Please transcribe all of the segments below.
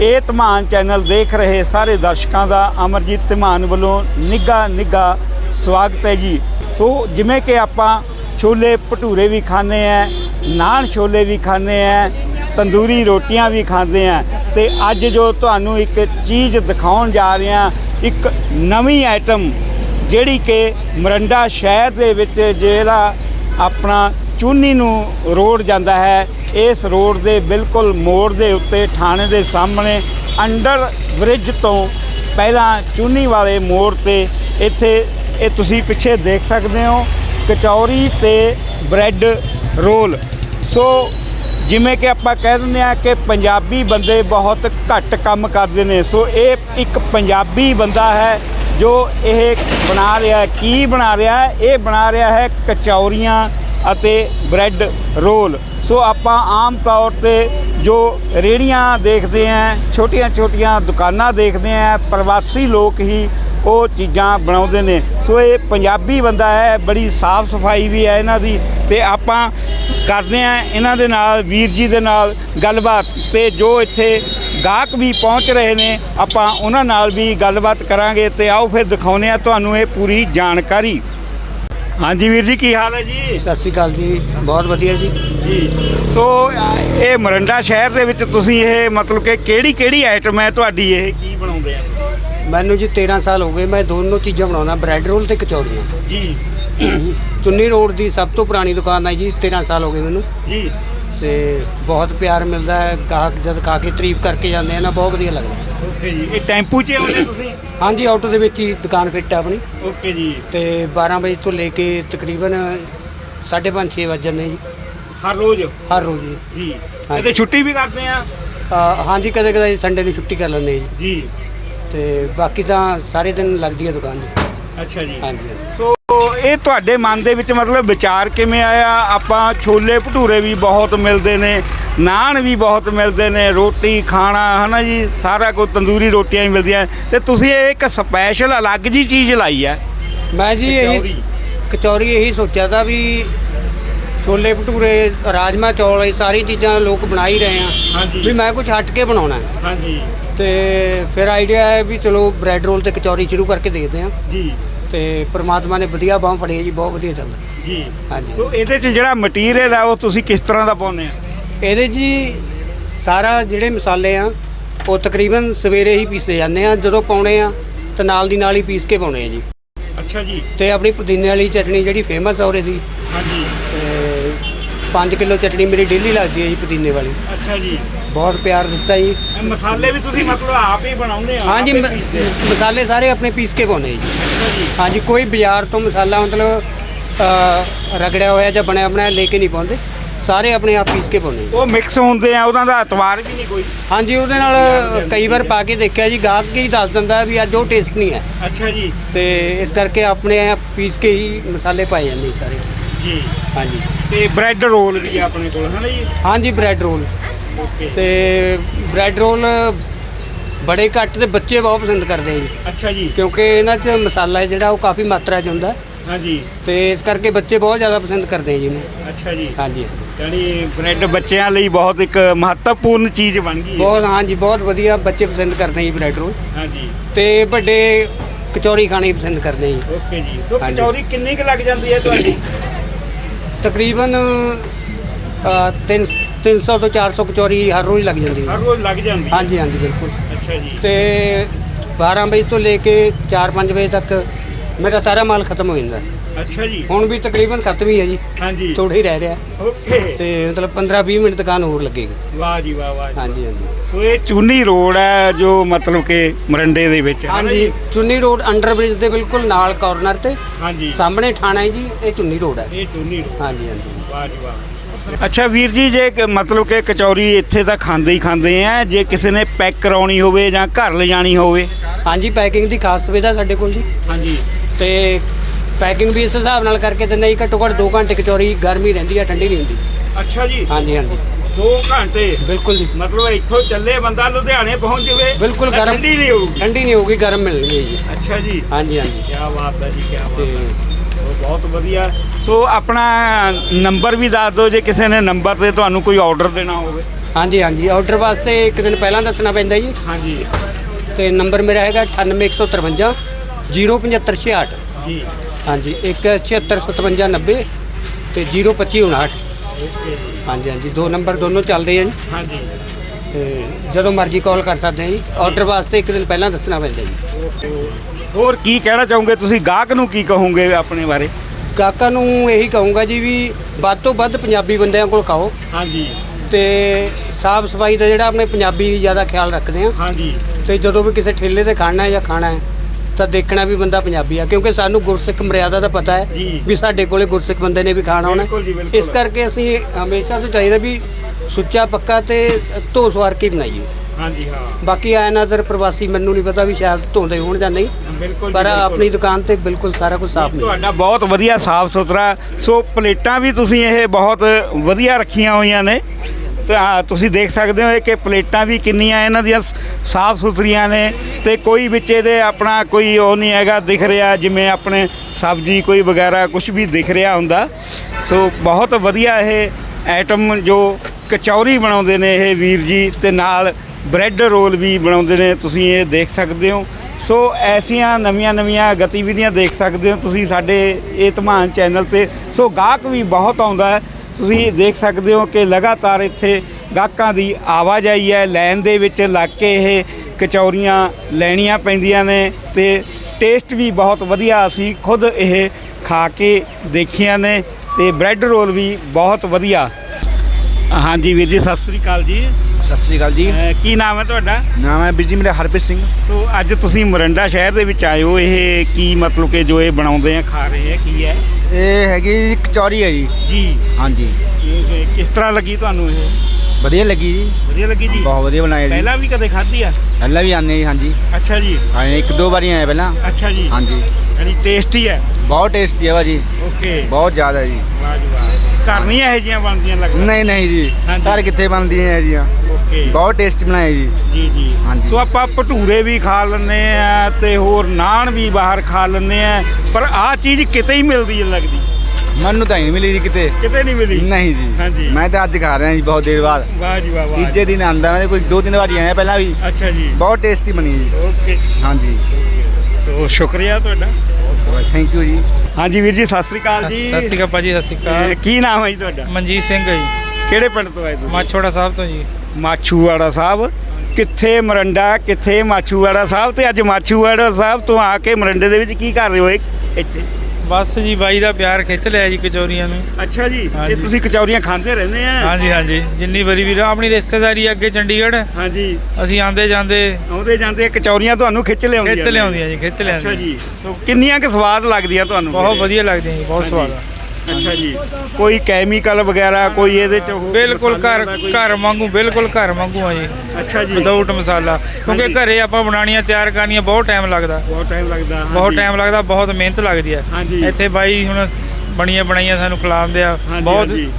ਇਹ ਧਮਾਨ ਚੈਨਲ ਦੇਖ ਰਹੇ ਸਾਰੇ ਦਰਸ਼ਕਾਂ ਦਾ ਅਮਰਜੀਤ ਧਮਾਨ ਵੱਲੋਂ ਨਿੱਘਾ ਨਿੱਘਾ ਸਵਾਗਤ ਹੈ ਜੀ। ਸੋ ਜਿਵੇਂ ਕਿ ਆਪਾਂ ਛੋਲੇ ਭਟੂਰੇ ਵੀ ਖਾਂਦੇ ਆ ਨਾਨ ਛੋਲੇ ਵੀ ਖਾਂਦੇ ਆ ਤੰਦੂਰੀ ਰੋਟੀਆਂ ਵੀ ਖਾਂਦੇ ਆ ਤੇ ਅੱਜ ਜੋ ਤੁਹਾਨੂੰ ਇੱਕ ਚੀਜ਼ ਦਿਖਾਉਣ ਜਾ ਰਹੇ ਹਾਂ, ਇੱਕ ਨਵੀਂ ਆਈਟਮ ਜਿਹੜੀ ਕਿ ਮਰੰਡਾ ਸ਼ਹਿਰ ਦੇ ਵਿੱਚ ਜਿਹੜਾ ਆਪਣਾ ਚੂਨੀ ਨੂੰ ਰੋਡ ਜਾਂਦਾ ਹੈ। ਇਸ ਰੋਡ ਦੇ ਬਿਲਕੁਲ ਮੋੜ ਦੇ ਉੱਤੇ, ਥਾਣੇ ਦੇ ਸਾਹਮਣੇ, ਅੰਡਰ ਬ੍ਰਿਜ ਤੋਂ ਪਹਿਲਾਂ ਚੁੰਨੀ ਵਾਲੇ ਮੋੜ ਤੇ ਇੱਥੇ, ਇਹ ਤੁਸੀਂ ਪਿੱਛੇ ਦੇਖ ਸਕਦੇ ਹੋ, ਕਚੌਰੀ ਤੇ ਬ੍ਰੈਡ ਰੋਲ। ਸੋ ਜਿਵੇਂ ਕਿ ਆਪਾਂ ਕਹਿ ਦਿੰਦੇ ਆ ਕਿ ਪੰਜਾਬੀ ਬੰਦੇ ਬਹੁਤ ਘੱਟ ਕੰਮ ਕਰਦੇ ਨੇ। ਸੋ ਇਹ ਇੱਕ ਪੰਜਾਬੀ ਬੰਦਾ ਹੈ ਜੋ ਇਹ ਬਣਾ ਰਿਹਾ ਹੈ। ਕੀ ਬਣਾ ਰਿਹਾ ਹੈ? ਇਹ ਬਣਾ ਰਿਹਾ ਹੈ ਕਚੌਰੀਆਂ ਅਤੇ ਬ੍ਰੈਡ ਰੋਲ। ਸੋ ਆਪਾਂ ਆਮ ਤੌਰ ਤੇ ਜੋ ਰੇੜੀਆਂ ਦੇਖਦੇ ਆ, ਛੋਟੀਆਂ ਛੋਟੀਆਂ ਦੁਕਾਨਾਂ ਦੇਖਦੇ ਆ, ਪ੍ਰਵਾਸੀ ਲੋਕ ਹੀ ਉਹ ਚੀਜ਼ਾਂ ਬਣਾਉਂਦੇ ਨੇ। ਸੋ ਇਹ ਪੰਜਾਬੀ ਬੰਦਾ ਹੈ, ਬੜੀ ਸਾਫ਼ ਸਫ਼ਾਈ ਵੀ ਹੈ ਇਹਨਾਂ ਦੀ ਤੇ ਆਪਾਂ ਕਰਦੇ ਆ ਇਹਨਾਂ ਦੇ ਨਾਲ, ਵੀਰ ਜੀ ਦੇ ਨਾਲ ਗੱਲਬਾਤ ਤੇ ਜੋ ਇੱਥੇ ਗਾਹਕ ਵੀ ਪਹੁੰਚ ਰਹੇ ਨੇ, ਆਪਾਂ ਉਹਨਾਂ ਨਾਲ ਵੀ ਗੱਲਬਾਤ ਕਰਾਂਗੇ ਤੇ ਆਓ ਫਿਰ ਦਿਖਾਉਂਦੇ ਆ ਤੁਹਾਨੂੰ ਇਹ ਪੂਰੀ ਜਾਣਕਾਰੀ। ਹਾਂਜੀ ਵੀਰ ਜੀ ਕੀ ਹਾਲ ਹੈ ਜੀ? ਸਤਿ ਸ਼੍ਰੀ ਅਕਾਲ ਜੀ ਬਹੁਤ ਵਧੀਆ ਜੀ। ਜੀ। ਸੋ ਇਹ ਮਰੰਡਾ ਸ਼ਹਿਰ ਦੇ ਵਿੱਚ ਤੁਸੀਂ ਇਹ ਮਤਲਬ ਕਿ ਕਿਹੜੀ ਕਿਹੜੀ ਆਈਟਮ ਹੈ ਤੁਹਾਡੀ ਇਹ ਕੀ ਬਣਾਉਂਦੇ ਆ? ਮੈਨੂੰ ਜੀ 13 ਸਾਲ ਹੋ ਗਏ ਮੈਂ ਦੋਨੋਂ ਚੀਜ਼ਾਂ ਬਣਾਉਣਾ ਬ੍ਰੈਡ ਰੋਲ ਤੇ ਕਚੌਰੀਆਂ ਜੀ। ਚੁੰਨੀ ਰੋਡ ਦੀ ਸਭ ਤੋਂ ਪੁਰਾਣੀ ਦੁਕਾਨ ਹੈ ਜੀ 13 ਸਾਲ ਹੋ ਗਏ ਮੈਨੂੰ। ਜੀ। ਤੇ ਬਹੁਤ ਪਿਆਰ ਮਿਲਦਾ ਹੈ ਗਾਹਕ ਜਦ ਖਾ ਕੇ ਤਾਰੀਫ ਕਰਕੇ ਜਾਂਦੇ ਆ ਨਾ ਬਹੁਤ ਵਧੀਆ ਲੱਗਦਾ। ਓਕੇ ਜੀ ਇਹ ਟੈਂਪੂ 'ਚ ਆਉਂਦੇ ਤੁਸੀਂ? ਹਾਂਜੀ ਆਟੋ ਦੇ ਵਿੱਚ ਹੀ ਦੁਕਾਨ ਫਿੱਟ ਹੈ ਆਪਣੀ। ਓਕੇ ਜੀ। ਤੇ 12 ਵਜੇ ਤੋਂ ਲੈ ਕੇ ਤਕਰੀਬਨ 5:30 6 ਵਜੇ ਜਾਂਦੇ ਜੀ। ਹਰ ਰੋਜ਼? ਹਰ ਰੋਜ਼ ਜੀ। ਜੀ। ਹਾਂਜੀ। ਇਹਦੇ ਛੁੱਟੀ ਵੀ ਕਰਦੇ ਆ? ਅ, ਹਾਂਜੀ ਕਦੇ ਕਦੇ ਸੰਡੇ ਨੂੰ ਛੁੱਟੀ ਕਰ ਲੈਂਦੇ ਜੀ। ਜੀ। ਤੇ ਬਾਕੀ ਤਾਂ ਸਾਰੇ ਦਿਨ ਲੱਗਦੀ ਹੈ ਦੁਕਾਨ ਜੀ। ਅੱਛਾ ਜੀ। ਹਾਂਜੀ ਹਾਂਜੀ। ਸੋ ਇਹ ਤੁਹਾਡੇ ਮਨ ਦੇ ਵਿੱਚ ਮਤਲਬ ਵਿਚਾਰ ਕਿਵੇਂ ਆਇਆ? ਆਪਾਂ ਛੋਲੇ ਭਟੂਰੇ ਵੀ ਬਹੁਤ ਮਿਲਦੇ ਨੇ। ਨਾਨ ਵੀ ਬਹੁਤ ਮਿਲਦੇ ਨੇ ਰੋਟੀ ਖਾਣਾ ਹਨਾ ਜੀ ਸਾਰਾ ਕੁਝ ਤੰਦੂਰੀ ਰੋਟੀਆਂ ਵੀ ਮਿਲਦੀਆਂ। ਤੇ ਤੁਸੀਂ ਇਹ ਇੱਕ ਸਪੈਸ਼ਲ ਅਲੱਗ ਜੀ ਚੀਜ਼ ਲਾਈ ਹੈ। ਮੈਂ ਜੀ ਇਹੀ ਕਚੌਰੀ। ਇਹੀ ਸੋਚਿਆ ਤਾਂ ਵੀ ਛੋਲੇ ਭਟੂਰੇ ਰਾਜਮਾ ਚੌਲ ਇਹ ਸਾਰੀ ਚੀਜ਼ਾਂ ਲੋਕ ਬਣਾ ਹੀ ਰਹੇ ਆ। ਵੀ ਮੈਂ ਕੁਝ ਹਟ ਕੇ ਬਣਾਉਣਾ ਹੈ। ਹਾਂਜੀ। ਤੇ ਫਿਰ ਆਈਡੀਆ ਹੈ ਵੀ ਚਲੋ ਬ੍ਰੈਡ ਰੋਲ ਤੇ ਕਚੌਰੀ ਸ਼ੁਰੂ ਕਰਕੇ ਦੇਖਦੇ ਆ ਜੀ। ਤੇ ਪ੍ਰਮਾਤਮਾ ਨੇ ਵਧੀਆ ਬਾਹ ਫੜੀ ਹੈ ਜੀ ਬਹੁਤ ਵਧੀਆ ਚੱਲਦਾ ਜੀ। ਹਾਂਜੀ। ਸੋ ਇਹਦੇ 'ਚ ਜਿਹੜਾ ਮਟੀਰੀਅਲ ਹੈ ਉਹ ਤੁਸੀਂ ਕਿਸ ਤਰ੍ਹਾਂ ਦਾ ਪਾਉਂਦੇ ਆ ਇਹਦੇ ਜੀ ਸਾਰਾ ਜਿਹੜੇ ਮਸਾਲੇ ਆ ਉਹ ਤਕਰੀਬਨ ਸਵੇਰੇ ਹੀ ਪੀਸੇ ਜਾਂਦੇ ਆ ਜਦੋਂ ਪਾਉਣੇ ਆ ਤੇ ਨਾਲ ਦੀ ਨਾਲ ਹੀ ਪੀਸ ਕੇ ਪਾਉਣੇ ਆ ਜੀ। ਅੱਛਾ ਜੀ। ਤੇ ਆਪਣੀ ਪੁਦੀਨੇ ਵਾਲੀ ਚਟਨੀ ਜਿਹੜੀ ਫੇਮਸ ਆ ਉਰੇ ਦੀ ਹਾਂਜੀ। ਤੇ 5 ਕਿਲੋ ਚਟਨੀ ਮੇਰੀ ਡੇਲੀ ਲੱਗਦੀ ਹੈ ਜੀ ਪੁਦੀਨੇ ਵਾਲੀ। ਅੱਛਾ ਜੀ। ਬਹੁਤ ਪਿਆਰ ਦਿੱਤਾ ਜੀ। ਮਸਾਲੇ ਵੀ ਤੁਸੀਂ ਮਤਲਬ ਆਪ ਹੀ ਬਣਾਉਂਦੇ ਆ ਹਾਂਜੀ? ਮਸਾਲੇ ਸਾਰੇ ਆਪਣੇ ਪੀਸ ਕੇ ਪਾਉਂਦੇ ਜੀ। ਹਾਂਜੀ ਕੋਈ ਬਾਜ਼ਾਰ ਤੋਂ ਮਸਾਲਾ ਮਤਲਬ ਰਗੜਿਆ ਹੋਇਆ ਜਾਂ ਬਣਿਆ ਬਣਾਇਆ ਲੈ ਕੇ ਨਹੀਂ ਪਾਉਂਦੇ। ਸਾਰੇ ਆਪਣੇ ਆਪ ਪੀਸ ਕੇ ਪਾਉਂਦੇ ਉਹ ਮਿਕਸ ਹੁੰਦੇ ਆ ਉਹਨਾਂ ਦਾ ਅਤਵਾਰ ਵੀ ਨਹੀਂ ਕੋਈ। ਹਾਂਜੀ ਉਹਦੇ ਨਾਲ ਕਈ ਵਾਰ ਪਾ ਕੇ ਦੇਖਿਆ ਜੀ ਗਾਹਕ ਹੀ ਦੱਸ ਦਿੰਦਾ ਵੀ ਅੱਜ ਉਹ ਟੇਸਟ ਨਹੀਂ ਹੈ। ਅੱਛਾ ਜੀ। ਤੇ ਇਸ ਕਰਕੇ ਆਪਣੇ ਆਪ ਪੀਸ ਕੇ ਹੀ ਮਸਾਲੇ ਪਾਏ ਜਾਂਦੇ ਸਾਰੇ। ਜੀ। ਹਾਂਜੀ। ਤੇ ਬ੍ਰੈਡ ਰੋਲ ਵੀ ਆ ਆਪਣੇ ਕੋਲ ਹਨਾ ਜੀ? ਹਾਂਜੀ ਬ੍ਰੈਡ ਰੋਲ ਓਕੇ ਤੇ ਬ੍ਰੈਡ ਰੋਲ ਬੜੇ ਘੱਟ ਤੇ ਬੱਚੇ ਬਹੁਤ ਪਸੰਦ ਕਰਦੇ ਆ ਜੀ। ਅੱਛਾ ਜੀ। ਕਿਉਂਕਿ ਇਹਨਾਂ 'ਚ ਮਸਾਲਾ ਜਿਹੜਾ ਉਹ ਕਾਫੀ ਮਾਤਰਾ 'ਚ ਹੁੰਦਾ। ਹਾਂਜੀ। ਤੇ ਇਸ ਕਰਕੇ ਬੱਚੇ ਬਹੁਤ ਜ਼ਿਆਦਾ ਪਸੰਦ ਕਰਦੇ ਆ ਜੀ ਇਹਨੂੰ। ਅੱਛਾ ਜੀ। ਹਾਂਜੀ। ਯਾਨੀ ਬ੍ਰੈਡ ਬੱਚਿਆਂ ਲਈ ਬਹੁਤ ਇੱਕ ਮਹੱਤਵਪੂਰਨ ਚੀਜ਼ ਬਣ ਗਈ ਹੈ। ਬਹੁਤ ਹਾਂਜੀ ਬਹੁਤ ਵਧੀਆ ਬੱਚੇ ਪਸੰਦ ਕਰਦੇ ਆ ਜੀ ਬ੍ਰੈਡ ਰੋਲ ਹਾਂਜੀ ਤੇ ਵੱਡੇ ਕਚੌਰੀ ਖਾਣੀ ਪਸੰਦ ਕਰਦੇ ਆ ਜੀ। ਓਕੇ ਜੀ। ਸੋ ਹਾਂਜੀ। ਕਚੌਰੀ ਕਿੰਨੀ ਕੁ ਲੱਗ ਜਾਂਦੀ ਹੈ ਤੁਹਾਡੀ? ਤਕਰੀਬਨ ਅ, ਤਿੰਨ 300 ਤੋਂ 400 ਕਚੌਰੀ ਹਰ ਰੋਜ਼ ਲੱਗ ਜਾਂਦੀ ਹੈ। ਹਰ ਰੋਜ਼ ਲੱਗ ਜਾਂਦੀ ਹੈ? ਹਾਂਜੀ ਹਾਂਜੀ ਬਿਲਕੁਲ। ਅੱਛਾ ਜੀ। ਤੇ 12 ਵਜੇ ਤੋਂ ਲੈ ਕੇ 4-5 ਵਜੇ ਤੱਕ ਮੇਰਾ ਸਾਰਾ ਮਾਲ ਖਤਮ ਹੋ ਜਾਂਦਾ। ਅੱਛਾ ਜੀ। ਹੁਣ ਵੀ ਤਕਰੀਬਨ ਖਤਮ ਹੀ ਹੈ ਜੀ। ਹਾਂਜੀ। ਥੋੜਾ ਹੀ ਰਹਿ ਰਿਹਾ। ਓਕੇ। ਤੇ ਮਤਲਬ 15-20 ਮਿੰਟ ਦੁਕਾਨ ਹੋਰ ਲੱਗੇਗੀ। ਵਾਹ ਜੀ ਵਾਹ ਵਾਹ ਜੀ। ਹਾਂਜੀ ਹਾਂਜੀ। ਸੋ ਇਹ ਚੂਨੀ ਰੋਡ ਹੈ ਜੋ ਮਤਲਬ ਕਿ ਮਰੰਡੇ ਦੇ ਵਿੱਚ ਹੈ ਨਾ ਹਾਂਜੀ ਜੀ? ਚੁੰਨੀ ਰੋਡ ਅੰਡਰ ਬ੍ਰਿਜ ਦੇ ਬਿਲਕੁਲ ਨਾਲ ਕਾਰਨਰ ਤੇ। ਹਾਂਜੀ। ਸਾਹਮਣੇ ਥਾਣਾ ਹੈ ਜੀ ਇਹ ਚੁੰਨੀ ਰੋਡ ਹੈ। ਇਹ ਚੂਨੀ ਰੋਡ। ਹਾਂਜੀ ਹਾਂਜੀ। ਵਾਹ ਜੀ ਵਾਹ। ਅੱਛਾ ਵੀਰ ਜੀ ਜੇ ਕ- ਮਤਲਬ ਕਿ ਕਚੌਰੀ ਇੱਥੇ ਤਾਂ ਖਾਂਦੇ ਹੀ ਖਾਂਦੇ ਆ ਜੇ ਕਿਸੇ ਨੇ ਪੈਕ ਕਰਾਉਣੀ ਹੋਵੇ ਜਾਂ ਘਰ ਲਿਜਾਣੀ ਹੋਵੇ? ਹਾਂਜੀ ਪੈਕਿੰਗ ਦੀ ਖਾਸ ਸੁਵਿਧਾ ਸਾਡੇ ਕੋਲ ਜੀ। ਹਾਂਜੀ। ਤੇ ਪੈਕਿੰਗ ਵੀ ਇਸ ਹਿਸਾਬ ਨਾਲ ਕਰਕੇ ਦਿੰਦੇ ਜੀ ਘੱਟੋ ਘੱਟ 2 ਘੰਟੇ ਕਚੌਰੀ ਗਰਮੀ ਰਹਿੰਦੀ ਹੈ ਠੰਡੀ ਨਹੀਂ ਹੁੰਦੀ। ਅੱਛਾ ਜੀ। ਹਾਂਜੀ ਹਾਂਜੀ। 2 ਘੰਟੇ? ਬਿਲਕੁਲ ਜੀ। ਮਤਲਬ ਇੱਥੋਂ ਚੱਲੇ ਬੰਦਾ ਲੁਧਿਆਣੇ ਪਹੁੰਚ ਜਾਵੇ ਬਿਲਕੁਲ ਤਾਂ ਗਰਮ ਠੰਡੀ ਨਹੀਂ ਹੋਊਗੀ। ਠੰਡੀ ਨਹੀਂ ਹੋਊਗੀ ਗਰਮ ਮਿਲਣਗੇ ਜੀ। ਅੱਛਾ ਜੀ। ਹਾਂਜੀ ਹਾਂਜੀ। ਕੀ ਬਾਤ ਹੈ ਜੀ ਕੀ ਬਾਤ ਤੇ ਹੈ। ਉਹ ਬਹੁਤ ਵਧੀਆ। ਸੋ ਆਪਣਾ ਨੰਬਰ ਵੀ ਦੱਸ ਦਿਓ ਜੇ ਕਿਸੇ ਨੇ ਨੰਬਰ ਤੇ ਤੁਹਾਨੂੰ ਕੋਈ ਆਰਡਰ ਦੇਣਾ ਹੋਵੇ। ਹਾਂਜੀ ਹਾਂਜੀ। ਆਰਡਰ ਵਾਸਤੇ ਇੱਕ ਦਿਨ ਪਹਿਲਾਂ ਦੱਸਣਾ ਪੈਂਦਾ ਜੀ। ਹਾਂਜੀ। ਤੇ ਨੰਬਰ ਮੇਰਾ ਹੈਗਾ 98153 07566 ਜੀ। ਹਾਂਜੀ ਇੱਕ 765790 ਤੇ 02559 ਹਾਂਜੀ ਹਾਂਜੀ ਦੋ ਨੰਬਰ ਦੋਨੋਂ ਚੱਲਦੇ ਆ ਜੀ। ਹਾਂਜੀ। ਤੇ ਜਦੋਂ ਮਰਜ਼ੀ ਕਾਲ ਕਰ ਸਕਦੇ ਆ ਜੀ। ਆਰਡਰ ਵਾਸਤੇ ਇੱਕ ਦਿਨ ਪਹਿਲਾਂ ਦੱਸਣਾ ਪੈਂਦਾ ਜੀ। ਹੋਰ ਕੀ ਕਹਿਣਾ ਚਾਹੋਗੇ? ਤੁਸੀਂ ਗਾਹਕ ਨੂੰ ਕੀ ਕਹੋਗੇ ਆਪਣੇ ਬਾਰੇ? ਗਾਹਕਾਂ ਨੂੰ ਇਹੀ ਕਹੂੰਗਾ ਜੀ ਵੀ ਵੱਧ ਤੋਂ ਵੱਧ ਪੰਜਾਬੀ ਬੰਦਿਆਂ ਕੋਲ ਖਾਓ। ਹਾਂਜੀ। ਤੇ ਸਾਫ਼ ਸਫ਼ਾਈ ਦਾ ਜਿਹੜਾ ਆਪਣੇ ਪੰਜਾਬੀ ਜ਼ਿਆਦਾ ਖਿਆਲ ਰੱਖਦੇ ਆ। ਹਾਂਜੀ। ਤੇ ਜਦੋਂ ਵੀ ਕਿਸੇ ਠੇਲੇ ਤੇ ਖਾਣਾ ਹੈ ਜਾਂ ਖਾਣਾ ਹੈ ਤਾਂ ਦੇਖਣਾ ਵੀ ਬੰਦਾ ਪੰਜਾਬੀ ਆ ਕਿਉਂਕਿ ਸਾਨੂੰ ਗੁਰਸਿੱਖ ਮਰਿਆਦਾ ਦਾ ਪਤਾ ਹੈ। ਵੀ ਸਾਡੇ ਕੋਲੇ ਗੁਰਸਿੱਖ ਬੰਦੇ ਨੇ ਵੀ ਖਾਣਾ ਹੋਣਾ। ਇਸ ਕਰਕੇ ਅਸੀਂ ਹਮੇਸ਼ਾ ਤੋਂ ਚਾਹੀਦਾ ਵੀ ਸੁੱਚਾ ਪੱਕਾ ਤੇ ਧੋ ਸਵਾਰ ਕੇ ਬਣਾਈਏ ਹਾਂਜੀ ਹਾਂ ਬਾਕੀ ਆਇਆ ਨਜ਼ਰ ਪ੍ਰਵਾਸੀ ਮੈਨੂੰ ਨਹੀਂ ਪਤਾ ਵੀ ਸ਼ਾਇਦ ਧੋਂਦੇ ਹੋਣ ਜਾਂ ਨਹੀਂ ਪਰ। ਆਪਣੀ ਦੁਕਾਨ ਤੇ ਬਿਲਕੁਲ ਸਾਰਾ ਕੁਝ ਸਾਫ਼ ਮਿਲਦਾ ਤੁਹਾਡਾ ਬਹੁਤ ਵਧੀਆ ਸਾਫ਼ ਸੁਥਰਾ ਸੋ ਪਲੇਟਾਂ ਵੀ ਤੁਸੀਂ ਇਹ ਬਹੁਤ ਵਧੀਆ ਰੱਖੀਆਂ ਹੋਈਆਂ ਨੇ ਤਾਂ ਤੁਸੀਂ ਦੇਖ ਸਕਦੇ ਹੋ ਕਿ ਪਲੇਟਾਂ ਵੀ ਕਿੰਨੀਆਂ ਇਹਨਾਂ ਦੀਆਂ ਸਾਫ਼ ਸੁਥਰੀਆਂ ਨੇ ਤੇ ਕੋਈ ਵਿੱਚ ਇਹਦੇ ਆਪਣਾ ਕੋਈ ਉਹ ਨਹੀਂ ਹੈਗਾ, ਦਿਖ ਰਿਹਾ ਜਿਵੇਂ ਆਪਣੇ ਸਬਜ਼ੀ ਕੋਈ ਵਗੈਰਾ ਕੁਝ ਵੀ ਦਿਖ ਰਿਹਾ ਹੁੰਦਾ। ਸੋ ਬਹੁਤ ਵਧੀਆ ਇਹ ਆਈਟਮ ਜੋ ਕਚੌਰੀ ਬਣਾਉਂਦੇ ਨੇ ਇਹ ਵੀਰ ਜੀ ਤੇ ਨਾਲ ਬ੍ਰੈਡ ਰੋਲ ਵੀ ਬਣਾਉਂਦੇ ਨੇ, ਤੁਸੀਂ ਇਹ ਦੇਖ ਸਕਦੇ ਹੋ। ਸੋ ਐਸੀਆਂ ਨਵੀਆਂ-ਨਵੀਆਂ ਗਤੀਵਿਧੀਆਂ ਦੇਖ ਸਕਦੇ ਹੋ ਤੁਸੀਂ ਸਾਡੇ ਇਹ ਧਮਾਨ ਚੈਨਲ ਤੇ। ਸੋ ਗਾਹਕ ਵੀ ਬਹੁਤ ਆਉਂਦਾ ਹੈ। ਤੁਸੀਂ ਦੇਖ ਸਕਦੇ ਹੋ ਕਿ ਲਗਾਤਾਰ ਇੱਥੇ ਗਾਹਕਾਂ ਦੀ ਆਵਾਜਾਈ ਹੈ। ਲੈਣ ਦੇ ਵਿੱਚ ਲੱਗ ਕੇ ਇਹ ਕਚੌਰੀਆਂ ਲੈਣੀਆਂ ਪੈਂਦੀਆਂ ਨੇ ਤੇ ਟੇਸਟ ਵੀ ਬਹੁਤ ਵਧੀਆ ਅਸੀਂ ਖੁਦ ਇਹ ਖਾ ਕੇ ਦੇਖੀਆਂ ਨੇ ਤੇ ਬ੍ਰੈਡ ਰੋਲ ਵੀ ਬਹੁਤ ਵਧੀਆ ਹਾਂਜੀ ਵੀਰ ਜੀ ਸਤਿ ਸ੍ਰੀ ਅਕਾਲ ਜੀ। ਸਤਿ ਸ੍ਰੀ ਅਕਾਲ ਜੀ। ਅਹ ਕੀ ਨਾਮ ਹੈ ਤੁਹਾਡਾ? ਨਾਮ ਹੈ ਵੀਰ ਜੀ ਮੇਰਾ ਹਰਪ੍ਰੀਤ ਸਿੰਘ। ਸੋ ਅੱਜ ਤੁਸੀਂ ਮੋਰਿੰਡਾ ਸ਼ਹਿਰ ਦੇ ਵਿੱਚ ਆਏ ਹੋ। ਇਹ ਕੀ ਮਤਲਬ ਕਿ ਜੋ ਇਹ ਬਣਾਉਂਦੇ ਆ ਖਾ ਰਹੇ ਆ ਕੀ ਹੈ? ਇਹ ਹੈਗੀ ਜੀ ਕਚੌਰੀ ਹੈ ਜੀ। ਜੀ। ਹਾਂਜੀ। ਇਹ ਕਿਸ ਤਰ੍ਹਾਂ ਲੱਗੀ ਤੁਹਾਨੂੰ ਇਹ? ਵਧੀਆ ਲੱਗੀ ਜੀ। ਵਧੀਆ ਲੱਗੀ ਜੀ? ਬਹੁਤ ਵਧੀਆ ਬਣਾਇਆ ਜੀ। ਪਹਿਲਾਂ ਵੀ ਕਦੇ ਖਾਧੀ ਆ? ਪਹਿਲਾਂ ਵੀ ਆਨੇ ਜੀ ਹਾਂਜੀ। ਅੱਛਾ ਜੀ। ਹਾਂ ਇੱਕ ਦੋ ਵਾਰੀ ਆਏ ਪਹਿਲਾਂ। ਅੱਛਾ ਜੀ। ਹਾਂਜੀ। ਯਾਨੀ ਟੇਸਟੀ ਹੈ? ਬਹੁਤ ਟੇਸਟੀ ਹੈ ਭਾਜੀ। ਓਕੇ ਬਹੁਤ ਜ਼ਿਆਦਾ ਜੀ। ਵਾਹ ਜੀ ਘਰ ਨਹੀਂ ਇਹੋ ਜਿਹੀਆਂ ਬਣਦੀਆਂ ਲੱਗਦਾ ਨਹੀਂ ਨਹੀਂ ਜੀ। ਹਾਂਜੀ। ਘਰ ਕਿੱਥੇ ਬਣਦੀਆਂ ਹੈ ਜੀ ਓਕੇ। ਬਹੁਤ ਟੇਸਟੀ ਬਣਾਇਆ ਜੀ। ਜੀ ਜੀ। ਹਾਂਜੀ। ਸੋ ਆਪਾਂ ਭਟੂਰੇ ਵੀ ਖਾ ਲੈਂਦੇ ਆ ਤੇ ਹੋਰ ਨਾਨ ਵੀ ਬਾਹਰ ਖਾ ਲੈਂਦੇ ਆ ਪਰ ਆਹ ਚੀਜ਼ ਕਿਤੇ ਹੀ ਮਿਲਦੀ ਹੈ ਲੱਗਦੀ? ਮੈਨੂੰ ਤਾਂ ਨਹੀਂ ਮਿਲੀ ਜੀ ਕਿਤੇ। ਕਿਤੇ ਨਹੀਂ ਮਿਲੀ? ਨਹੀਂ ਹਾਂਜੀ। ਜੀ ਮੈਂ ਤਾਂ ਅੱਜ ਖਾ ਰਿਹਾ ਜੀ ਬਹੁਤ ਦੇਰ ਬਾਅਦ। ਵਾਹ ਜੀ ਵਾਹ ਵਾਹ ਤੀਜੇ ਦਿਨ ਆਂਦਾ ਮੈਂ ਕੋਈ ਦੋ ਤਿੰਨ ਵਾਰੀ ਆਇਆ ਪਹਿਲਾਂ ਵੀ। ਅੱਛਾ ਜੀ। ਬਹੁਤ ਟੇਸਟੀ ਬਣੀ ਜੀ। ਓਕੇ। ਹਾਂਜੀ। ਸੋ ਸ਼ੁਕਰੀਆ ਤੁਹਾਡਾ। ਥੈਂਕ ਯੂ ਜੀ। ਹਾਂਜੀ ਵੀਰ ਜੀ ਸਤਿ ਸ੍ਰੀ ਅਕਾਲ ਜੀ। ਸਤਿ ਸ਼੍ਰੀ ਅਕਾਲ ਭਾਜੀ ਸਤਿ ਸ਼੍ਰੀ ਅਕਾਲ। ਕੀ ਨਾਮ ਹੈ ਜੀ ਤੁਹਾਡਾ? ਮਨਜੀਤ ਸਿੰਘ ਹੈ ਜੀ। ਕਿਹੜੇ ਪਿੰਡ ਤੋਂ ਆਏ ਤੁਸੀਂ? ਮਾਛੋੜਾ ਸਾਹਿਬ ਤੋਂ ਜੀ। ਮਾਛੂਵਾੜਾ ਸਾਹਿਬ। ਕਿੱਥੇ ਮਰੰਡਾ ਕਿੱਥੇ ਮਾਛੂਵਾੜਾ ਸਾਹਿਬ? ਤੇ ਅੱਜ ਮਾਛੂਵਾੜਾ ਸਾਹਿਬ ਤੋਂ ਆ ਕੇ ਮਰੰਡੇ ਦੇ ਵਿੱਚ ਕੀ ਕਰ ਰਹੇ ਹੋ ਇੱਥੇ? ਬਸ ਜੀ ਬਾਈ ਦਾ ਪਿਆਰ ਖਿੱਚ ਲਿਆ ਜੀ ਕਚੋਰੀਆਂ ਨੂੰ ਅੱਛਾ ਜੀ ਹਾਂਜੀ। ਇਹ ਤੁਸੀਂ ਕਚੌਰੀਆਂ ਖਾਂਦੇ ਰਹਿੰਦੇ ਆ ਹਾਂਜੀ ਹਾਂਜੀ ਜਿੰਨੀ ਵਾਰੀ ਵੀ ਆਪਣੀ ਰਿਸ਼ਤੇਦਾਰੀ ਅੱਗੇ ਚੰਡੀਗੜ੍ਹ ਹਾਂਜੀ ਅਸੀਂ ਆਂਦੇ ਜਾਂਦੇ ਆਉਂਦੇ ਜਾਂਦੇ ਕਚੌਰੀਆਂ ਤੁਹਾਨੂੰ ਖਿੱਚ ਲਿਆਉਂਦੀਆਂ ਖਿੱਚ। ਲਿਆਉਂਦੀਆਂ ਜੀ ਖਿੱਚ ਅੱਛਾ ਲਿਆਉਂਦੀਆਂ ਜੀ ਸੋ ਕਿੰਨੀਆਂ ਕੁ ਸਵਾਦ ਲੱਗਦੀਆਂ ਤੁਹਾਨੂੰ ਬਹੁਤ? ਵਧੀਆ ਲੱਗਦੀਆਂ ਜੀ ਬਹੁਤ। ਸਵਾਦ ਆ ਅੱਛਾ ਜੀ। ਕੋਈ ਕੈਮੀਕਲ ਵਗੈਰਾ ਕੋਈ ਇਹਦੇ ਚ ਉਹ ਬਿਲਕੁਲ ਘਰ ਕੋਈ- ਘਰ ਵਾਂਗੂ ਬਿਲਕੁਲ ਘਰ ਵਾਂਗੂ ਆ ਜੀ। ਅੱਛਾ ਜੀ। ਵਿਦਆਊਟ ਮਸਾਲਾ। ਕਿਉਂਕਿ ਹਾਂਜੀ। ਘਰੇ ਆਪਾਂ ਬਣਾਉਣੀਆਂ ਤਿਆਰ ਕਰਨੀਆਂ ਬਹੁਤ ਟਾਈਮ ਲੱਗਦਾ। ਬਹੁਤ ਟਾਈਮ ਲੱਗਦਾ ਬਹੁਤ। ਟਾਈਮ ਲੱਗਦਾ ਬਹੁਤ ਮਿਹਨਤ ਲੱਗਦੀ ਹੈ ਹਾਂਜੀ। ਇੱਥੇ ਬਾਈ ਹੁਣ ਬਣੀਆਂ ਬਣਾਈਆਂ ਸਾਨੂੰ ਖਿਲਾਉਂਦੇ ਆ। ਹਾਂਜੀ, ਬਹੁਤ ਹਾਂਜੀ।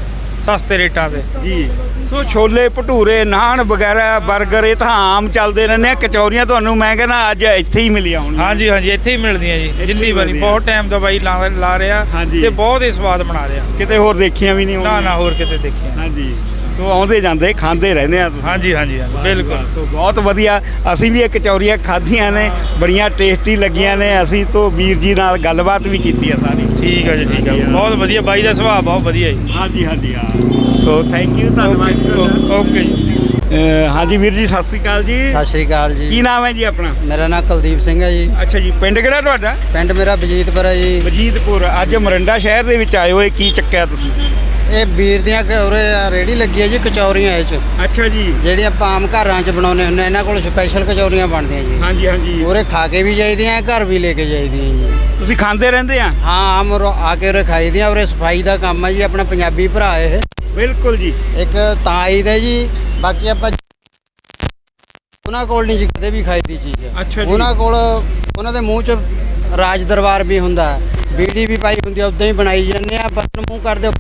ਸਸਤੇ ਰੇਟਾਂ ਤੇ। ਜੀ। ਸੋ ਛੋਲੇ ਭਟੂਰੇ ਨਾਨ ਵਗੈਰਾ 버ਗਰ ਇਹ ਤਾਂ ਆਮ ਚੱਲਦੇ ਰਹਿੰਦੇ ਆ ਕਚੌਰੀਆਂ ਤੁਹਾਨੂੰ ਮੈਂ ਕਹਿੰਦਾ ਅੱਜ ਇੱਥੇ ਹੀ ਮਿਲੀਆਂ ਹੋਣਗੀਆਂ। ਹਾਂਜੀ ਹਾਂਜੀ ਇੱਥੇ ਹੀ ਮਿਲਦੀਆਂ ਜੀ ਜਿੰਨੀ ਵਾਰੀ। ਬਹੁਤ ਟਾਈਮ ਤੋਂ ਬਾਈ ਲਾ ਲਾ ਰਿਹਾ ਹਾਂਜੀ। ਤੇ ਬਹੁਤ ਹੀ ਸਵਾਦ ਬਣਾ ਰਿਹਾ। ਕਿਤੇ ਹੋਰ ਦੇਖੀਆਂ ਵੀ ਨਹੀਂ ਨਾ ਹੋਣਗੀਆਂ। ਨਾ ਹੋਰ ਕਿਤੇ ਦੇਖੀਆਂ। ਹਾਂਜੀ। ਸੋ ਆਉਂਦੇ ਜਾਂਦੇ ਖਾਂਦੇ ਰਹਿੰਦੇ ਆ ਤੁਸੀਂ। ਹਾਂਜੀ ਹਾਂਜੀ ਹਾਂਜੀ, ਬਿਲਕੁਲ। ਸੋ ਬਹੁਤ ਵਧੀਆ। ਅਸੀਂ ਵੀ ਇਹ ਕਚੌਰੀਆਂ ਖਾਧੀਆਂ ਨੇ ਬੜੀਆਂ ਟੇਸਟੀ ਲੱਗੀਆਂ ਨੇ। ਅਸੀਂ ਤੋਂ ਵੀਰ ਜੀ ਨਾਲ ਗੱਲਬਾਤ ਵੀ ਕੀਤੀ ਆ ਸਾਰੀ। ਠੀਕ ਹੈ ਜੀ ਠੀਕ ਹੈ। ਬਹੁਤ ਵਧੀਆ ਬਾਈ ਦਾ ਸੁਭਾਅ ਬਹੁਤ ਵਧੀਆ ਜੀ। ਹਾਂਜੀ ਹਾਂਜੀ ਹਾਂ। ਸੋ ਥੈਂਕ ਯੂ ਧੰਨਵਾਦ ਜੀ ਤੁਹਾਡਾ। ਓਕੇ ਜੀ। ਅਹ ਹਾਂਜੀ ਵੀਰ ਜੀ ਸਤਿ ਸ੍ਰੀ ਅਕਾਲ ਜੀ। ਸਤਿ ਸ਼੍ਰੀ ਅਕਾਲ ਕੀ ਜੀ ਨਾਮ ਹੈ ਜੀ ਆਪਣਾ? ਮੇਰਾ ਨਾਮ ਕੁਲਦੀਪ ਸਿੰਘ ਹੈ ਜੀ। ਅੱਛਾ ਜੀ ਪਿੰਡ ਕਿਹੜਾ ਤੁਹਾਡਾ? ਪਿੰਡ ਮੇਰਾ ਬਜੀਤਪੁਰ ਹੈ ਜੀ। ਵਜੀਦਪੁਰ ਅੱਜ ਮਰੰਡਾ ਸ਼ਹਿਰ ਦੇ ਵਿੱਚ ਆਏ ਹੋਏ ਕੀ ਚੱਕਿਆ ਤੁਸੀਂ? ਇਹ ਵੀਰ ਦੀਆਂ ਕ- ਉਰੇ ਰੇੜੀ ਲੱਗੀ ਹੈ ਜੀ ਕਚੌਰੀਆਂ ਇਹ ਚ। ਅੱਛਾ ਜੀ। ਜਿਹੜੀ ਆਪਾਂ ਆਮ ਘਰਾਂ ਚ ਬਣਾਉਂਦੇ ਹੁੰਦੇ ਇਹਨਾਂ ਕੋਲ ਸਪੈਸ਼ਲ ਕਚੌਰੀਆਂ ਬਣਦੀਆਂ ਜੀ। ਹਾਂਜੀ ਹਾਂਜੀ। ਉਰੇ ਖਾ ਕੇ ਵੀ ਜਾਈਦੀਆਂ ਘਰ ਵੀ ਲੈ ਕੇ ਜਾਈਦੀਆਂ ਜੀ। ਤੁਸੀਂ ਖਾਂਦੇ ਰਹਿੰਦੇ ਆ? ਹਾਂ ਆਮ ਉਰੋਂ ਆ ਕੇ ਉਰੇ ਖਾਈਦੀਆਂ ਉਰੇ ਸਫ਼ਾਈ ਦਾ ਕੰਮ ਹੈ ਜੀ ਆਪਣਾ ਪੰਜਾਬੀ ਭਰਾ ਇਹ। ਬਿਲਕੁਲ ਜੀ। ਇੱਕ ਤਾਂ ਆਈ ਦਾ ਜੀ ਬਾਕੀ ਆਪਾਂ ਉਹਨਾਂ ਕੋਲ ਨਹੀਂ ਜੀ ਕਦੇ ਵੀ ਖਾਈ ਦੀ ਚੀਜ਼। ਅੱਛਾ ਜੀ। ਉਹਨਾਂ ਕੋਲ ਉਹਨਾਂ ਦੇ ਮੂੰਹ 'ਚ ਰਾਜ ਦਰਬਾਰ ਵੀ ਹੁੰਦਾ। ਬੀੜੀ ਵੀ ਪਾਈ ਹੁੰਦੀ ਆ ਉਦਾਂ ਹੀ ਬਣਾਈ ਜਾਂਦੇ ਆ ਬਸ ਮੂੰਹ ਕਰਦੇ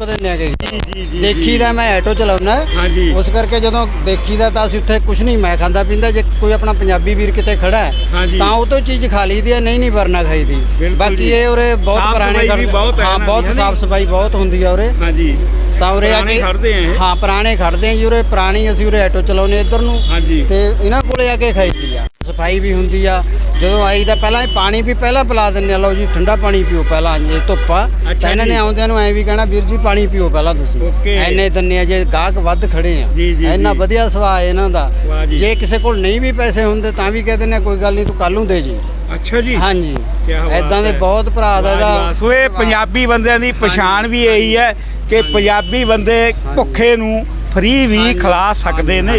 ਦਿੰਦੇ ਆਗੇ ਜੀ, ਜੀ, ਜੀ, ਦੇਖੀਦਾ ਮੈਂ ਆਟੋ ਚਲਾਉਣਾ ਹਾਂਜੀ। ਉਸ ਕਰਕੇ ਜਦੋਂ ਦੇਖੀਦਾ ਤਾਂ ਅਸੀਂ ਉੱਥੇ ਕੁਝ ਨਹੀਂ ਮੈਂ ਖਾਂਦਾ ਪੀਂਦਾ ਜੇ ਕੋਈ ਆਪਣਾ ਪੰਜਾਬੀ ਵੀਰ ਕਿਤੇ ਖੜਾ ਹੈ। ਤਾਂ ਉਹ ਤੋਂ ਚੀਜ਼ ਖਾ ਲਈਦੀ ਹੈ ਨਹੀਂ ਨਹੀਂ ਵਰਨਾ ਖਾਈਦੀ ਬਾਕੀ। ਇਹ ਉਰੇ ਬਹੁਤ ਪੁਰਾਣੇ ਬਹੁਤ ਹੈ ਬਹੁਤ ਸਾਫ਼? ਸਫ਼ਾਈ ਬਹੁਤ ਹੁੰਦੀ ਆ ਉਰੇ ਹਾਂਜੀ ਤਾਂ ਉਰੇ ਆ ਕੇ ਖੜ੍ਹਦੇ ਆ? ਹਾਂ ਪੁਰਾਣੇ ਖੜਦੇ ਆ ਜੀ ਉਰੇ ਪੁਰਾਣੀ ਅਸੀਂ ਉਰੇ ਆਟੋ ਚਲਾਉਨੇ ਇੱਧਰ ਨੂੰ ਹਾਂਜੀ ਤੇ ਇਹਨਾਂ ਕੋਲੇ ਆ ਕੇ ਖਾਈਦੀ ਆ ਸਫ਼ਾਈ ਵੀ ਹੁੰਦੀ ਆ। ਜਦੋਂ ਆਈ ਤਾਂ ਪਹਿਲਾਂ ਇਹ ਪਾਣੀ ਵੀ ਪਹਿਲਾਂ ਪਿਲਾ ਦਿੰਦੇ ਆ। ਲਓ ਜੀ ਠੰਡਾ ਪਾਣੀ ਪੀਓ ਪਹਿਲਾਂ ਜੇ ਧੁੱਪਾ ਤਾਂ ਇਹਨਾਂ। ਨੇ ਆਉਂਦਿਆਂ ਨੂੰ ਐ ਵੀ ਕਹਿਣਾ ਵੀਰ ਜੀ ਪਾਣੀ ਪੀਓ ਪਹਿਲਾਂ ਤੁਸੀਂ। ਐਨੇ ਦੰਨੇ ਜੇ ਗਾਹਕ ਵੱਧ ਖੜੇ ਆ। ਜੀ। ਵਧੀਆ ਸੁਭਾਅ ਇਹਨਾਂ ਦਾ। ਜੀ। ਕਿਸੇ ਕੋਲ ਨਹੀਂ ਵੀ ਪੈਸੇ ਹੁੰਦੇ ਤਾਂ ਵੀ ਕਹਿ ਦਿੰਦੇ ਆ ਕੋਈ ਗੱਲ ਨਹੀਂ ਤੂੰ ਕੱਲ ਨੂੰ ਦੇ ਜੀ। ਅੱਛਾ ਜੀ। ਹਾਂਜੀ। ਐਦਾਂ ਦੇ। ਬਹੁਤ ਭਰਾ ਦਾ। ਇਹਦਾ ਸੋ ਇਹ ਪੰਜਾਬੀ ਬੰਦਿਆਂ ਦੀ ਪਛਾਣ ਵੀ ਇਹੀ ਹੈ ਕਿ ਪੰਜਾਬੀ ਬੰਦੇ ਭੁੱਖੇ ਨੂੰ ਫ੍ਰੀ ਵੀ ਖਿਲਾ ਸਕਦੇ ਨੇ।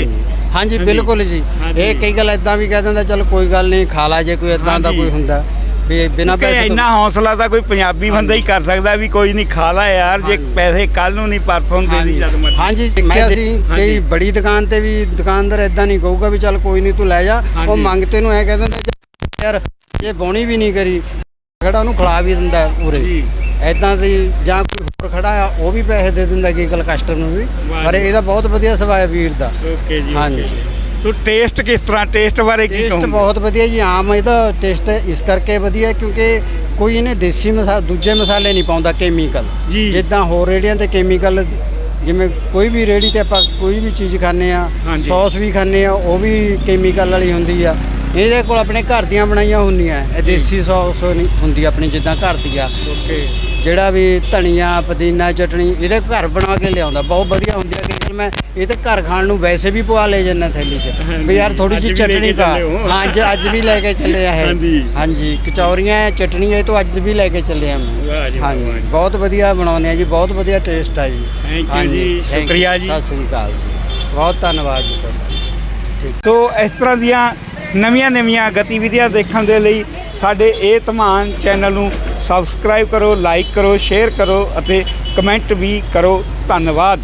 ਹਾਂਜੀ, ਬਿਲਕੁਲ ਜੀ। ਹਾਂਜੀ। ਇਹ ਕਈ ਗੱਲ ਐਦਾਂ ਵੀ ਕਹਿ ਦਿੰਦਾ ਚਲ ਕੋਈ ਗੱਲ ਨਹੀਂ ਖਾ ਲਾ ਜੇ ਕੋਈ ਐਦਾਂ ਦਾ ਹਾਂਜੀ। ਕੋਈ ਹੁੰਦਾ। ਵੀ ਬਿਨਾਂ ਕਿ ਪੈਸੇ ਤੋਂ ਇੰਨਾ ਹੌਸਲਾ ਤਾਂ ਕੋਈ ਪੰਜਾਬੀ ਬੰਦਾ ਹੀ ਕਰ ਸਕਦਾ ਵੀ ਕੋਈ ਨਹੀਂ ਖਾ ਲਾ ਯਾਰ ਜੇ ਪੈਸੇ ਕੱਲ ਨੂੰ ਨਹੀਂ ਪਰਸੋਂ ਦੇ ਦੀ ਜਦ ਮਰਜ਼ੀ। ਹਾਂਜੀ ਦੇਖਿਆ ਸੀ ਹਾਂਜੀ। ਕਈ ਬੜੀ ਦੁਕਾਨ ਤੇ ਵੀ ਦੁਕਾਨਦਾਰ ਐਦਾਂ ਨਹੀਂ ਕਹੂਗਾ ਵੀ ਚੱਲ ਕੋਈ ਨਹੀਂ ਤੂੰ ਲੈ ਜਾ। ਉਹ ਹਾਂਜੀ। ਮੰਗਤੇ ਨੂੰ ਐ ਕਹਿ ਦਿੰਦਾ ਯਾਰ ਇਹ ਬੋਣੀ ਵੀ ਨਹੀਂ ਕਰੀ ਖੜਾ ਉਹਨੂੰ ਖਿਲਾ ਵੀ ਦਿੰਦਾ ਪੂਰੇ। ਜੀ। ਐਦਾਂ ਦੀ ਜਾਂ ਕੋਈ ਖੜਾ ਆ ਉਹ ਵੀ ਪੈਸੇ ਦੇ ਦਿੰਦਾ ਕੀ ਗੱਲ ਕਸਟਮਰ ਨੂੰ ਵੀ। ਪਰ। ਇਹਦਾ ਬਹੁਤ ਵਧੀਆ ਹੈ ਵੀਰ ਦਾ। ਓਕੇ ਜੀ ਹਾਂਜੀ। ਸੋ ਟੇਸਟ ਕਿਸ ਤਰ੍ਹਾਂ ਟੇਸਟ ਬਾਰੇ ਕੀ ਟੇਸਟ ਬਹੁਤ ਵਧੀਆ ਜੀ ਆਮ ਇਹਦਾ ਟੇਸਟ ਇਸ ਕਰਕੇ ਵਧੀਆ ਕਿਉਂਕਿ ਕੋਈ ਇਹਨੇ ਦੇਸੀ ਮਸਾ ਦੂਜੇ ਮਸਾਲੇ ਨਹੀਂ ਪਾਉਂਦਾ ਕੈਮੀਕਲ ਜੀ। ਜਿੱਦਾਂ ਹੋਰ ਰੇੜੀਆਂ ਤੇ ਕੈਮੀਕਲ ਜਿਵੇਂ ਕੋਈ ਵੀ ਰੇੜੀ ਤੇ ਆਪਾਂ ਕੋਈ ਵੀ ਚੀਜ਼ ਖਾਂਦੇ ਆ ਹਾਂਜੀ। ਸੌਸ ਵੀ ਖਾਂਦੇ ਆ ਉਹ ਵੀ ਕੈਮੀਕਲ ਵਾਲੀ ਹੁੰਦੀ ਆ। ਇਹਦੇ ਕੋਲ ਆਪਣੇ ਘਰ ਦੀਆਂ ਬਣਾਈਆਂ ਹੁੰਦੀਆਂ ਇਹ ਦੇਸੀ ਸੌਸ ਨਹੀਂ ਹੁੰਦੀ ਆਪਣੀ ਜਿੱਦਾਂ ਘਰ ਦੀ ਆ ਓਕੇ। ਜਿਹੜਾ ਵੀ ਧਨੀਆ ਪੁਦੀਨਾ ਚਟਣੀ ਇਹਦੇ ਘਰ ਬਣਾ ਕੇ ਲਿਆਉਂਦਾ। ਬਹੁਤ ਵਧੀਆ ਹੁੰਦੀ ਆ ਕਿ ਮੈਂ ਇਹ ਤੇ ਘਰ ਖਾਣ ਨੂੰ ਵੈਸੇ ਵੀ ਪਵਾ ਲੈ ਜੰਨਾ ਥੈਲੀ 'ਚ। ਵੀ ਯਾਰ ਥੋੜੀ ਜਿਹੀ ਚਟਣੀ ਪਾ। ਹੋ। ਹਾਂ ਅੱਜ ਅੱਜ ਵੀ ਲੈ ਕੇ ਚੱਲੇ ਆ ਇਹ। ਹਾਂਜੀ। ਹਾਂਜੀ ਕਚੌਰੀਆਂ ਚਟਣੀ ਇਹ ਤੋਂ ਅੱਜ ਵੀ ਲੈ ਕੇ ਚੱਲੇ ਆ ਹਾਂਜੀ। ਬਹੁਤ ਵਧੀਆ ਬਣਾਉਂਦੇ ਆ ਜੀ ਬਹੁਤ ਵਧੀਆ ਟੇਸਟ ਆ ਜੀ। You ਹਾਂਜੀ, ਜੀ, ਸ਼ੁਕਰੀਆ ਜੀ। ਸਤਿ ਸ੍ਰੀ ਅਕਾਲ ਜੀ। ਬਹੁਤ ਧੰਨਵਾਦ ਜੀ ਤੁਹਾਡਾ। ਸੋ ਇਸ ਤਰ੍ਹਾਂ ਦੀਆਂ ਨਵੀਆਂ-ਨਵੀਆਂ ਗਤੀਵਿਧੀਆਂ ਦੇਖਣ ਦੇ ਲਈ ਸਾਡੇ ਇਹ ਧਮਾਨ ਚੈਨਲ ਨੂੰ ਸਬਸਕ੍ਰਾਈਬ ਕਰੋ ਲਾਈਕ ਕਰੋ ਸ਼ੇਅਰ ਕਰੋ ਅਤੇ ਕਮੈਂਟ ਵੀ ਕਰੋ। ਧੰਨਵਾਦ।